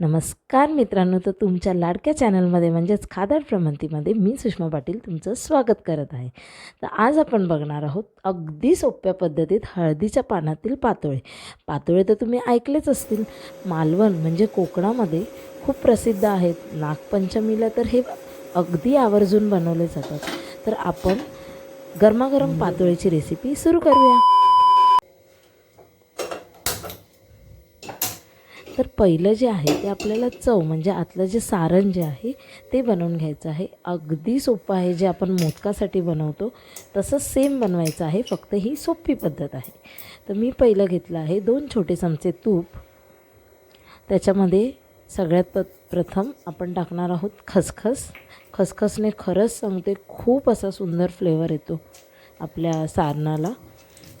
नमस्कार मित्रांनो तर तुमच्या लाडक्या चॅनलमध्ये म्हणजेच खादाड प्रमंतीमध्ये मी सुषमा पाटील तुमचं स्वागत करत आहे. तर आज आपण बघणार आहोत अगदी सोप्या पद्धतीत हळदीच्या पानातील पातोळे. पातोळे तर तुम्ही ऐकलेच असतील. मालवण म्हणजे कोकणामध्ये खूप प्रसिद्ध आहेत. नागपंचमीला तर हे अगदी आवर्जून बनवले जातात. तर आपण गरमागरम पातोळीची रेसिपी सुरू करूया. तर पहिलं जे आहे ते आपल्याला चव म्हणजे आतलं जे सारण जे आहे ते बनवून घ्यायचं आहे. अगदी सोपं आहे जे आपण मोदकासाठी बनवतो तसं सेम बनवायचं आहे फक्त ही सोपी पद्धत आहे. तर मी पहिलं घेतलं आहे दोन छोटे चमचे तूप. त्याच्यामध्ये सगळ्यात प प्रथम आपण टाकणार आहोत खसखस. खसखसने खरंच सांगते खूप असा सुंदर फ्लेवर येतो आपल्या सारणाला.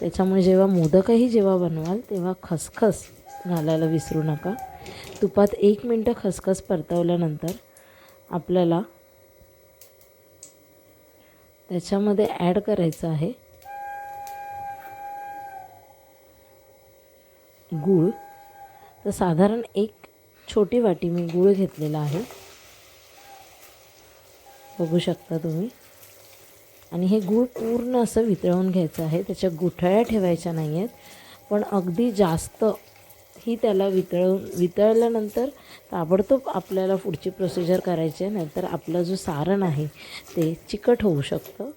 त्याच्यामुळे जेव्हा मोदकही जेव्हा बनवाल तेव्हा खसखस घालायला विसरू नका. तुपात एक मिनटं खसखस परतवल्यानंतर आपल्याला त्याच्यामध्ये ॲड करायचं आहे. गूळ. तर साधारण एक छोटी वाटी मी गूळ घेतलेला आहे. बघू शकता तुम्ही. आणि हे गूळ पूर्ण असं वितळवून घ्यायचं आहे. त्याच्या गुठळ्या ठेवायच्या नाही आहेत पण अगदी जास्त ही त्याला वितळून वितळल्यानंतर ताबडतोब आपल्याला पुढची प्रोसिजर करायची आहे नाहीतर आपलं जो सारण आहे ते चिकट होऊ शकतं.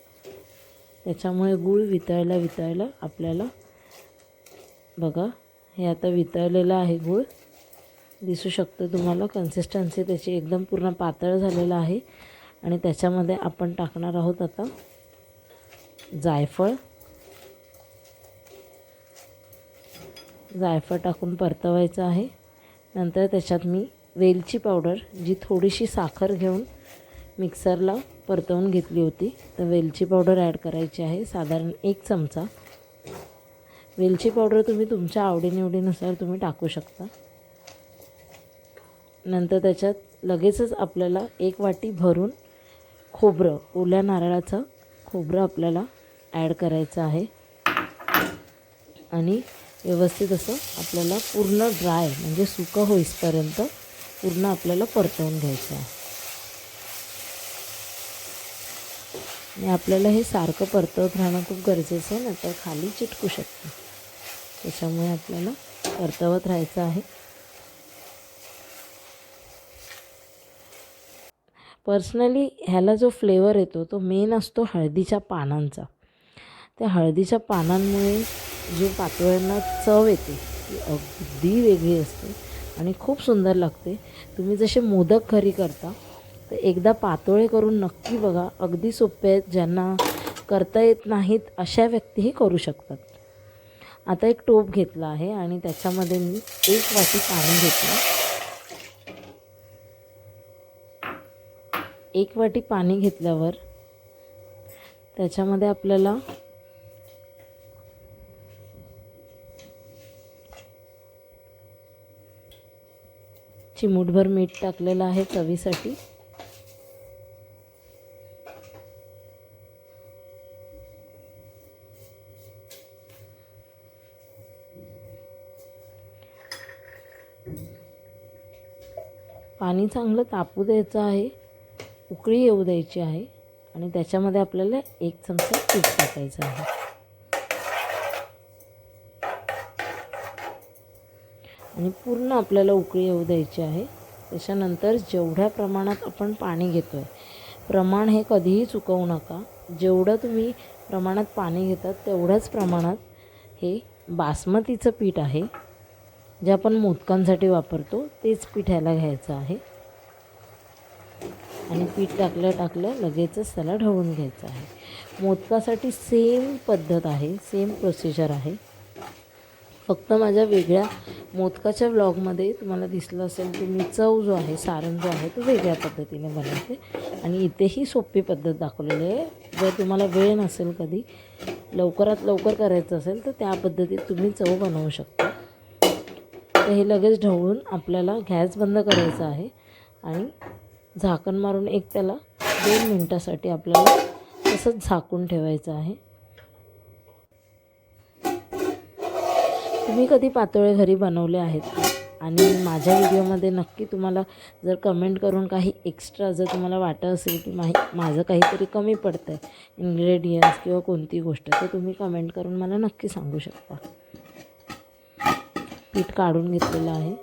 त्याच्यामुळे गूळ वितळल्या वितळलं आपल्याला बघा हे आता वितळलेलं आहे गूळ. दिसू शकतं तुम्हाला कन्सिस्टन्सी त्याची एकदम पूर्ण पातळ झालेलं आहे. आणि त्याच्यामध्ये आपण टाकणार आहोत आता जायफळ. जायफळ टाकून परतवायचं आहे. नंतर त्याच्यात मी वेलची पावडर जी थोडीशी साखर घेऊन मिक्सरला परतवून घेतली होती. तर वेलची पावडर ॲड करायची आहे साधारण एक चमचा. वेलची पावडर तुम्ही तुमच्या आवडीनिवडीनुसार तुम्ही टाकू शकता. नंतर त्याच्यात लगेचच आपल्याला एक वाटी भरून खोबरं ओल्या नारळाचं खोबरं आपल्याला ॲड करायचं आहे. आणि व्यवस्थित असं आपल्याला पूर्ण ड्राय म्हणजे सुकं होईसपर्यंत पूर्ण आपल्याला परतवून घ्यायचं आहे. आणि आपल्याला हे सारखं परतवत राहणं खूप गरजेचं आहे ना तर खाली चिटकू शकतं. त्याच्यामुळे आपल्याला परतवत राहायचं आहे. पर्सनली ह्याला जो फ्लेवर येतो तो मेन असतो हळदीच्या पानांचा. त्या हळदीच्या पानांमुळे जो पातोळ्यांना चव येते ती अगदी वेगळी असते आणि खूप सुंदर लागते. तुम्ही जसे मोदक घरी करता तर एकदा पातोळे करून नक्की बघा. अगदी सोपे आहेत. ज्यांना करता येत नाहीत अशा व्यक्तीही करू शकतात. आता एक टोप घेतला आहे आणि त्याच्यामध्ये मी एक वाटी पाणी घेतलं. एक वाटी पाणी घेतल्यावर त्याच्यामध्ये आपल्याला चिमूटभर मीठ टाकलेलं आहे चवीसाठी. पाणी चांगलं तापू द्यायचं आहे उकळी येऊ द्यायची आहे आणि त्याच्यामध्ये आपल्याला एक चमचा तूप टाकायचं आहे. आणि पूर्ण आपल्याला उकळी येऊ द्यायची आहे. त्याच्यानंतर जेवढ्या प्रमाणात आपण पाणी घेतो आहे प्रमाण हे कधीही चुकवू नका. जेवढं तुम्ही प्रमाणात पाणी घेतात तेवढ्याच प्रमाणात हे बासमतीचं पीठ आहे जे आपण मोदकांसाठी वापरतो तेच पीठ ह्याला घ्यायचं आहे. आणि पीठ टाकलं टाकलं लगेचच त्याला ढवळून घ्यायचं आहे. मोदकासाठी सेम पद्धत आहे सेम प्रोसिजर आहे. फक्त माझ्या वेगळ्या मोदकाच्या ब्लॉगमध्ये तुम्हाला दिसलं असेल की मी चव जो आहे सारण जो आहे तो वेगळ्या पद्धतीने बनवते. आणि इथेही सोपी पद्धत दाखवलेली आहे. जर तुम्हाला वेळ नसेल कधी लवकरात लवकर करायचं असेल तर त्या पद्धतीत तुम्ही चव बनवू शकता. तर हे लगेच ढवळून आपल्याला गॅस बंद करायचा आहे. आणि झाकण मारून एक त्याला दोन मिनटासाठी आपल्याला तसंच झाकून ठेवायचं आहे. तुम्ही कधी पातोळे घरी बनवले आहेत? आणि माझ्या व्हिडिओमध्ये नक्की तुम्हाला जर कमेंट करून काही एक्स्ट्रा जर तुम्हाला वाटत असेल की माही माझं काहीतरी कमी पडतं आहे इन्ग्रेडियंट्स किंवा कोणती गोष्ट तर तुम्ही कमेंट करून मला नक्की सांगू शकता. पीठ काढून घेतलेलं आहे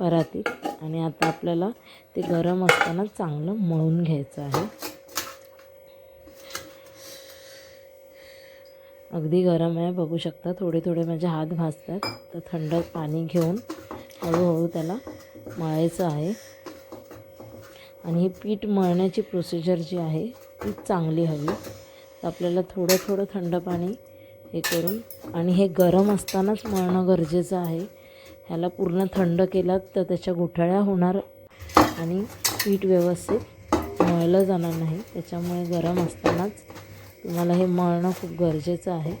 परातीत. आणि आता आपल्याला ते गरम असताना चांगलं मळून घ्यायचं आहे. अगदी गरम आहे बघू शकता. थोडे थोडे माझे हात भाजतात. तर थंड पाणी घेऊन हळूहळू त्याला मळायचं आहे. आणि ही पीठ मळण्याची प्रोसिजर जी आहे ती चांगली हवी. तर आपल्याला थोडं थोडं थंड पाणी हे करून आणि हे गरम असतानाच मळणं गरजेचं आहे. ह्याला पूर्ण थंड केलात तर त्याच्या गुठळ्या होणार आणि पीठ व्यवस्थित मळलं जाणार नाही. त्याच्यामुळे गरम असतानाच तुम्हाला हे मळणं खूप गरजेचं आहे.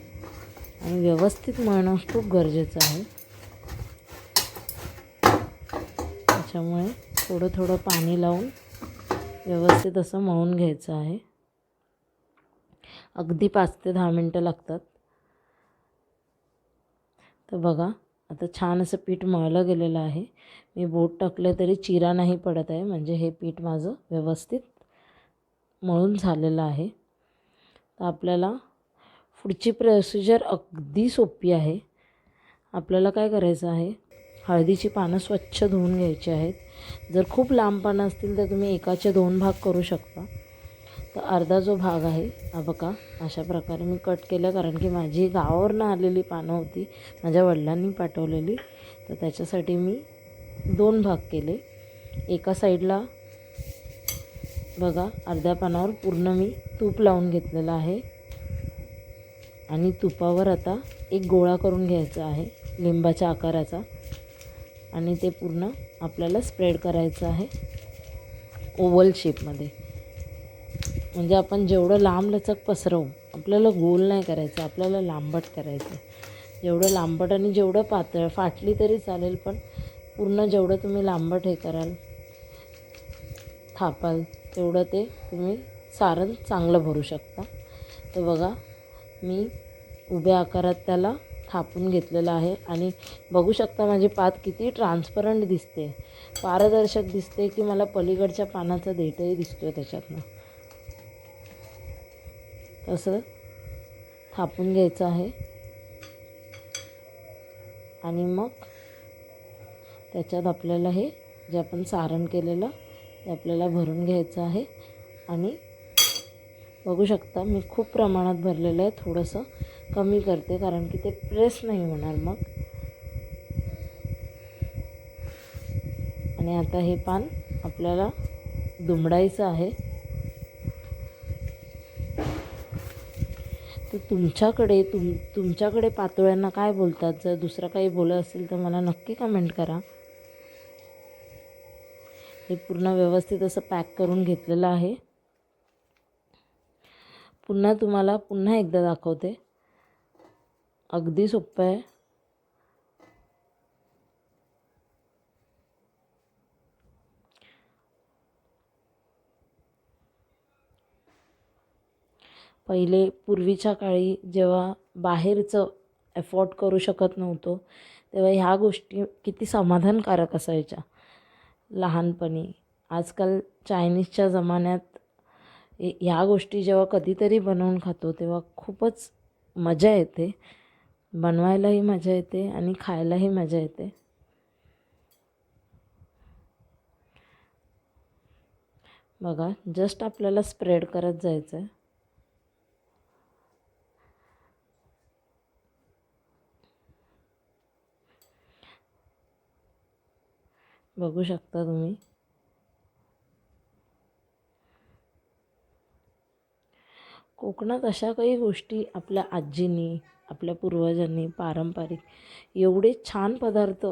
आणि व्यवस्थित मळणं खूप गरजेचं आहे. त्याच्यामुळे थोडं थोडं पाणी लावून व्यवस्थित असं मळून घ्यायचं आहे. अगदी पाच ते दहा मिनटं लागतात. तर बघा आता छान असं पीठ मळलं गेलेलं आहे. मी बोट टाकलं तरी चिरा नाही पडत आहे. म्हणजे हे पीठ माझं व्यवस्थित मळून झालेलं आहे. तर आपल्याला पुढची प्रोसिजर अगदी सोपी आहे. आपल्याला काय करायचं आहे? हळदीची पानं स्वच्छ धुवून घ्यायची आहेत. जर खूप लांब पानं असतील तर तुम्ही एकाचे दोन भाग करू शकता. तर अर्धा जो भाग आहे हा बघा अशा प्रकारे मी कट केलं कारण की माझी गावावरनं आलेली पानं होती माझ्या वडिलांनी पाठवलेली. तर त्याच्यासाठी मी दोन भाग केले. एका साईडला बघा अर्ध्या पानावर पूर्ण मी तूप लावून घेतलेलं आहे. आणि तुपावर आता एक गोळा करून घ्यायचा आहे लिंबाच्या आकाराचा. आणि ते पूर्ण आपल्याला स्प्रेड करायचं आहे ओवल शेपमध्ये. म्हणजे आपण जेवढं लांब लचक पसरवू आपल्याला गोल नाही करायचं आपल्याला लांबट करायचं. जेवढं लांबट आणि जेवढं पातळ फाटली तरी चालेल पण पूर्ण जेवढं तुम्ही लांबट हे कराल थापाल तेवढं ते तुम्ही सारण चांगलं भरू शकता. तर बघा मी उभ्या आकारात त्याला थापून घेतलेलं आहे आणि बघू शकता माझी पात किती ट्रान्सपरंट दिसते. पारदर्शक दिसते की मला पलीकडच्या पानाचा देठही दिसतो त्याच्यातनं. तसं थापून घ्यायचं आहे. आणि मग त्याच्यात आपल्याला हे जे आपण सारण केलेलं ते आपल्याला भरून घ्यायचं आहे. आणि बघू शकता मी खूप प्रमाणात भरलेलं आहे. थोडंसं कमी करते कारण की ते प्रेस नाही होणार मग. आणि आता हे पान आपल्याला दुमडायचं आहे. तर तुमच्याकडे तुम तुमच्याकडे पातोळ्यांना काय बोलतात? जर दुसरं काही बोलत असेल तर मला नक्की कमेंट करा. हे पूर्ण व्यवस्थित असं पॅक करून घेतलेलं आहे. पुन्हा तुम्हाला पुन्हा एकदा दाखवते. अगदी सोपं आहे. पहिले पूर्वीच्या काळी जेव्हा बाहेरचं एफोर्ड करू शकत नव्हतो तेव्हा ह्या गोष्टी किती समाधानकारक असायच्या. लहानपणी. आजकाल चायनीजच्या जमान्यात ह्या गोष्टी जेव्हा कधीतरी बनवून खातो तेव्हा खूपच मजा येते. बनवायलाही मजा येते आणि खायलाही मजा येते. बघा जस्ट आपल्याला स्प्रेड करत जायचं आहे बघू शकता तुम्ही. कोकणात अशा काही गोष्टी आपल्या आजींनी आपल्या पूर्वजांनी पारंपरिक एवढे छान पदार्थ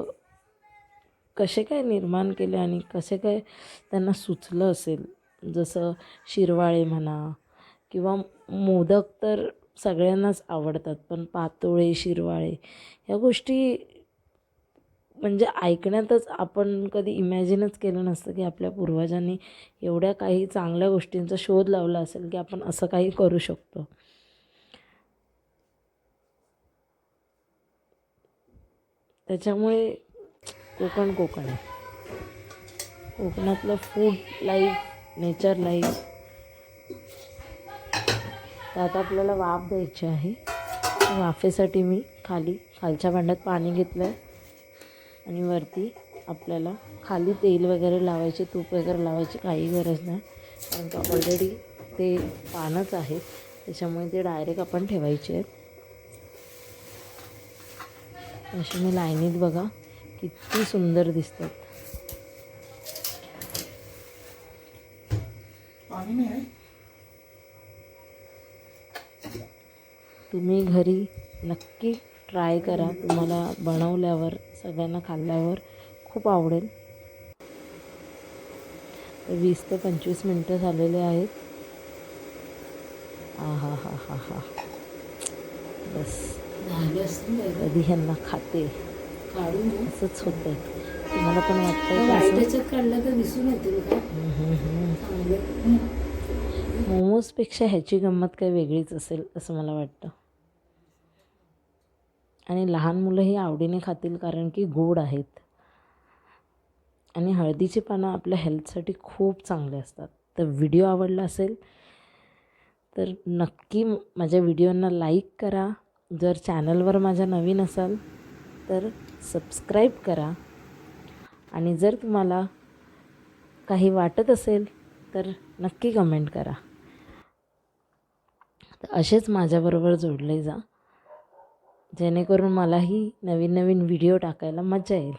कसे काय निर्माण केले आणि कसे काय त्यांना सुचलं असेल? जसं शिरवाळे म्हणा किंवा मोदक तर सगळ्यांनाच आवडतात पण पातोळे शिरवाळे ह्या गोष्टी म्हणजे ऐकण्यातच आपण कधी इमॅजिनच केलं नसतं की आपल्या पूर्वजांनी एवढ्या काही चांगल्या गोष्टींचा शोध लावला असेल की आपण असं काही करू शकतो. त्याच्यामुळे कोकण कोकण आहे. कोकणातलं फूड लाईफ नेचर लाईफ तर आता आपल्याला वाफ द्यायची आहे. वाफेसाठी मी खाली खालच्या भांड्यात पाणी घेतलं आहे आणि वरती आपल्याला खाली तेल वगैरे लावायचे तूप वगैरे लावायची काही गरज नाही. कारण का ऑलरेडी ते पानच आहेत. त्याच्यामुळे ते डायरेक्ट आपण ठेवायचे आहेत. अशी मी लाईनीत बघा किती सुंदर दिसतात. तुम्ही घरी नक्की ट्राय करा. तुम्हाला बनवल्यावर सगळ्यांना खाल्ल्यावर खूप आवडेल. वीस ते पंचवीस मिनटं झालेले आहेत. आ हा हा हा हा बस. कधी ह्यांना खाते. असंच होतंय. तुम्हाला पण. चांगलं मोमोजपेक्षा ह्याची गंमत काही वेगळीच असेल असं मला वाटतं. आणि लहान मुलंही आवडीने खातील कारण की गोड आहेत. आणि हळदीची पानं आपल्या हेल्थसाठी खूप चांगले असतात. तर व्हिडिओ आवडला असेल तर नक्की माझ्या व्हिडिओंना लाईक करा. जर चॅनलवर माझ्या नवीन असाल तर सबस्क्राईब करा. आणि जर तुम्हाला काही वाटत असेल तर नक्की कमेंट करा. तर असेच माझ्याबरोबर जोडले जा. जेणेकरून मलाही नवीन नवीन व्हिडिओ टाकायला मजा येईल.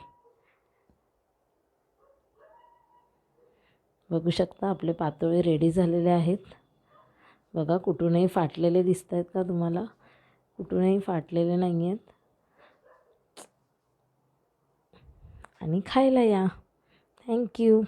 बघू शकता आपले पातोळे रेडी झालेले आहेत. बघा कुठूनही फाटलेले दिसत आहेत का तुम्हाला? कुठूनही फाटलेले नाही आहेत आणि खायला या. थँक्यू